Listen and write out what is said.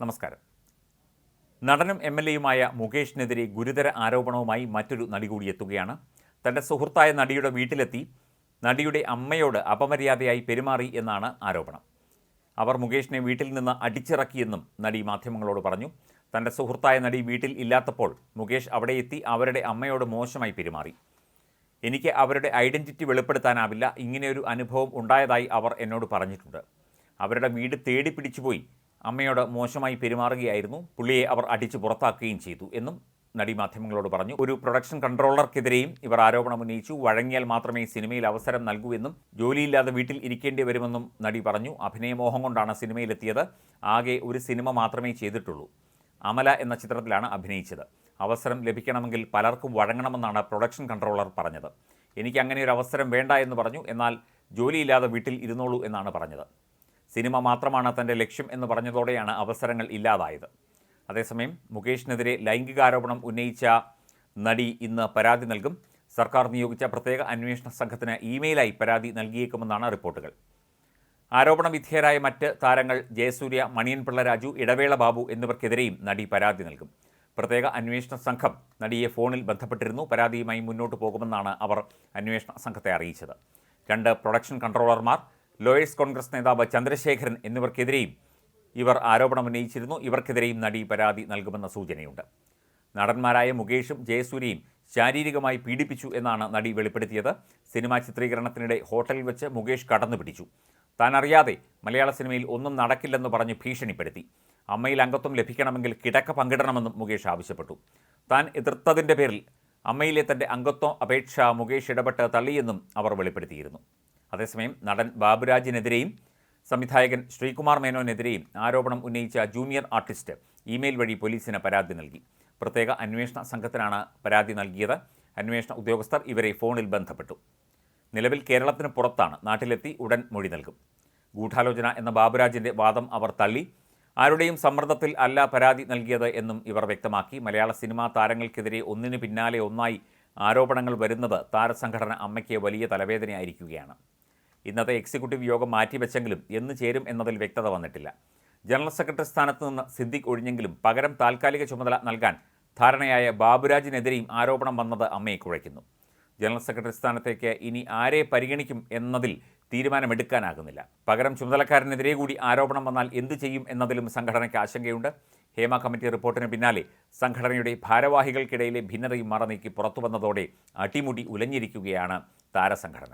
നമസ്കാരം. നടനും M L എയുമായ മുകേഷിനെതിരെ ഗുരുതര ആരോപണവുമായി മറ്റൊരു നടി കൂടി എത്തുകയാണ്. തന്റെ സുഹൃത്തായ നടിയുടെ വീട്ടിലെത്തി നടിയുടെ അമ്മയോട് അപമര്യാദയായി പെരുമാറി എന്നാണ് ആരോപണം. അവർ മുകേഷിനെ വീട്ടിൽ നിന്ന് അടിച്ചിറക്കിയെന്നും നടി മാധ്യമങ്ങളോട് പറഞ്ഞു. തന്റെ സുഹൃത്തായ നടി വീട്ടിൽ ഇല്ലാത്തപ്പോൾ മുകേഷ് അവിടെ എത്തി അവരുടെ അമ്മയോട് മോശമായി പെരുമാറി. എനിക്ക് അവരുടെ ഐഡന്റിറ്റി വെളിപ്പെടുത്താനാവില്ല. ഇങ്ങനെയൊരു അനുഭവം ഉണ്ടായതായി അവർ എന്നോട് പറഞ്ഞിട്ടുണ്ട്. അവരുടെ വീട് തേടി പിടിച്ചുപോയി അമ്മയോട് മോശമായി പെരുമാറുകയായിരുന്നു. പുള്ളിയെ അവർ അടിച്ച് പുറത്താക്കുകയും ചെയ്തു എന്നും നടി മാധ്യമങ്ങളോട് പറഞ്ഞു. ഒരു പ്രൊഡക്ഷൻ കൺട്രോളർക്കെതിരെയും ഇവർ ആരോപണം ഉന്നയിച്ചു. വഴങ്ങിയാൽ മാത്രമേ സിനിമയിൽ അവസരം നൽകൂ എന്നും ജോലിയില്ലാതെ വീട്ടിൽ ഇരിക്കേണ്ടി വരുമെന്നും നടി പറഞ്ഞു. അഭിനയമോഹം കൊണ്ടാണ് സിനിമയിലെത്തിയത്. ആകെ ഒരു സിനിമ മാത്രമേ ചെയ്തിട്ടുള്ളൂ. അമല എന്ന ചിത്രത്തിലാണ് അഭിനയിച്ചത്. അവസരം ലഭിക്കണമെങ്കിൽ പലർക്കും വഴങ്ങണമെന്നാണ് പ്രൊഡക്ഷൻ കൺട്രോളർ പറഞ്ഞത്. എനിക്ക് അങ്ങനെ ഒരു അവസരം വേണ്ട എന്ന് പറഞ്ഞു. എന്നാൽ ജോലിയില്ലാതെ വീട്ടിൽ ഇരുന്നോളൂ എന്നാണ് പറഞ്ഞത്. സിനിമ മാത്രമാണ് തന്റെ ലക്ഷ്യം എന്ന് പറഞ്ഞതോടെയാണ് അവസരങ്ങൾ ഇല്ലാതായത്. അതേസമയം മുകേഷിനെതിരെ ലൈംഗികാരോപണം ഉന്നയിച്ച നടി ഇന്ന് പരാതി നൽകും. സർക്കാർ നിയോഗിച്ച പ്രത്യേക അന്വേഷണ സംഘത്തിന് ഇമെയിലായി പരാതി നൽകിയേക്കുമെന്നാണ് റിപ്പോർട്ടുകൾ. ആരോപണ വിധേയരായ മറ്റ് താരങ്ങൾ ജയസൂര്യ മണിയൻ പിള്ള രാജു ഇടവേള ബാബു എന്നിവർക്കെതിരെയും നടി പരാതി നൽകും. പ്രത്യേക അന്വേഷണ സംഘം നടിയെ ഫോണിൽ ബന്ധപ്പെട്ടിരുന്നു. പരാതിയുമായി മുന്നോട്ട് പോകുമെന്നാണ് അവർ അന്വേഷണ സംഘത്തെ അറിയിച്ചത്. രണ്ട് പ്രൊഡക്ഷൻ കൺട്രോളർമാർ ലോയേഴ്സ് കോൺഗ്രസ് നേതാവ് ചന്ദ്രശേഖരൻ എന്നിവർക്കെതിരെയും ഇവർ ആരോപണം ഉന്നയിച്ചിരുന്നു. ഇവർക്കെതിരെയും നടി പരാതി നൽകുമെന്ന സൂചനയുണ്ട്. നടന്മാരായ മുകേഷും ജയസൂര്യയും ശാരീരികമായി പീഡിപ്പിച്ചു എന്നാണ് നടി വെളിപ്പെടുത്തിയത്. സിനിമാ ചിത്രീകരണത്തിനിടെ ഹോട്ടലിൽ വെച്ച് മുകേഷ് കടന്നു പിടിച്ചു താൻ അറിയാതെ മലയാള സിനിമയിൽ ഒന്നും നടക്കില്ലെന്ന് പറഞ്ഞ് ഭീഷണിപ്പെടുത്തി. അമ്മയിൽ അംഗത്വം ലഭിക്കണമെങ്കിൽ കിടക്ക പങ്കിടണമെന്നും മുകേഷ് ആവശ്യപ്പെട്ടു. താൻ എതിർത്തതിന്റെ പേരിൽ അമ്മയിലെ തന്റെ അംഗത്വം അപേക്ഷ മുകേഷ് ഇടപെട്ട് തള്ളിയെന്നും അവർ വെളിപ്പെടുത്തിയിരുന്നു. അതേസമയം നടൻ ബാബുരാജിനെതിരെയും സംവിധായകൻ ശ്രീകുമാർ മേനോനെതിരെയും ആരോപണം ഉന്നയിച്ച ജൂനിയർ ആർട്ടിസ്റ്റ് ഇമെയിൽ വഴി പോലീസിന് പരാതി നൽകി. പ്രത്യേക അന്വേഷണ സംഘത്തിനാണ് പരാതി നൽകിയത്. അന്വേഷണ ഉദ്യോഗസ്ഥർ ഇവരെ ഫോണിൽ ബന്ധപ്പെട്ടു. നിലവിൽ കേരളത്തിന് പുറത്താണ്. നാട്ടിലെത്തി ഉടൻ മൊഴി നൽകും. ഗൂഢാലോചന എന്ന ബാബുരാജിന്റെ വാദം അവർ തള്ളി. ആരുടെയും സമ്മർദ്ദത്തിൽ അല്ല പരാതി നൽകിയത് എന്നും ഇവർ വ്യക്തമാക്കി. മലയാള സിനിമാ താരങ്ങൾക്കെതിരെ ഒന്നിനു പിന്നാലെ ഒന്നായി ആരോപണങ്ങൾ വരുന്നത് താരസംഘടന അമ്മയ്ക്ക് വലിയ തലവേദനയായിരിക്കുകയാണ്. ഇന്നത്തെ എക്സിക്യൂട്ടീവ് യോഗം മാറ്റിവെച്ചെങ്കിലും എന്ന് ചേരും എന്നതിൽ വ്യക്തത വന്നിട്ടില്ല. ജനറൽ സെക്രട്ടറി സ്ഥാനത്ത് നിന്ന് സിദ്ദിഖ് ഒഴിഞ്ഞെങ്കിലും പകരം താൽക്കാലിക ചുമതല നൽകാൻ ധാരണയായ ബാബുരാജിനെതിരെയും ആരോപണം വന്നത് അമ്മയെ കുഴയ്ക്കുന്നു. ജനറൽ സെക്രട്ടറി സ്ഥാനത്തേക്ക് ഇനി ആരെ പരിഗണിക്കും എന്നതിൽ തീരുമാനമെടുക്കാനാകുന്നില്ല. പകരം ചുമതലക്കാരനെതിരെ കൂടി ആരോപണം വന്നാൽ എന്തു ചെയ്യും എന്നതിലും സംഘടനയ്ക്ക് ആശങ്കയുണ്ട്. ഹേമ കമ്മിറ്റി റിപ്പോർട്ടിന് പിന്നാലെ സംഘടനയുടെ ഭാരവാഹികൾക്കിടയിലെ ഭിന്നതയും മറനീക്കി പുറത്തുവന്നതോടെ അടിമുടി ഉലഞ്ഞിരിക്കുകയാണ് താരസംഘടന.